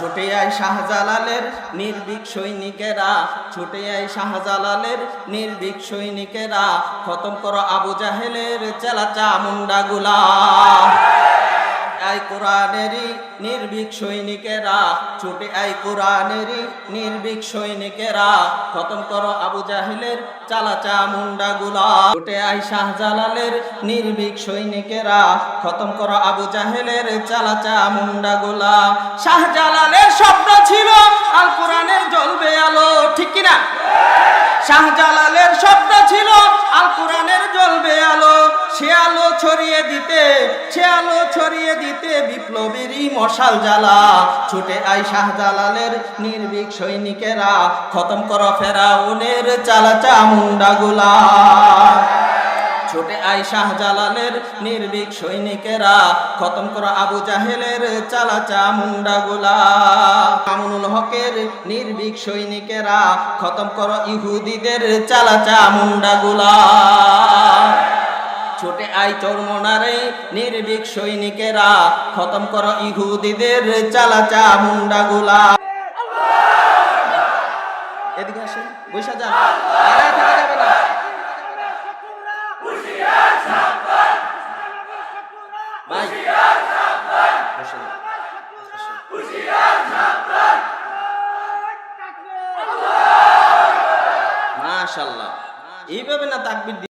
ছুটে আয় শাহজালালের নির্ভীক সৈনিকেরা, ছুটে আয় শাহজালালের নির্ভীক সৈনিকেরা, খতম করো আবু জাহেলের চেলাচা মুন্ডাগুলা কোরআনেরই নির্ভীক সৈনিকেরা, ছুটে আই কোরআনেরই নির্ভীক সৈনিকেরা। খতম করো আবু জাহেলের চালাচা মুন্ডাগুলা। ছুটে আই শাহজালালের নির্ভীক সৈনিকেরা। খতম করো আবু জাহেলের চালাচা মুন্ডাগুলা। শাহজালালের স্বপ্ন ছিল আল কোরআনের জ্বলবে আলো, ঠিক কিনা? শাহজালালের স্বপ্ন ছিল আল কোরআনের জ্বলবে আলো। সে আলো ছড়িয়ে দিতে, সে আলো ছড়িয়ে দিতে বিপ্লবীরই মশাল জ্বালা। ছুটে আই শাহজালালের নির্ভীক সৈনিকেরা। খতম করো ফেরাউনের চালাচা মুন্ডাগুলা। ছোটে আই শাহজালালের নির্ভীক সৈনিকেরা। খতম করো আবু জাহেলের চালাচা মুন্ডাগুলা। মামুনুল হকের নির্ভীক সৈনিকেরা। খতম করো ইহুদিদের চালাচা মুন্ডাগুলা। ছোটে আই চরমনারে নির্ভীক সৈনিকেরা। খতম করো ইহুদিদের চালাচা মুন্ডাগুলা। এদিকে আসেন বৈশা যান। মাশাল্লাহ এইভাবে না তাকবির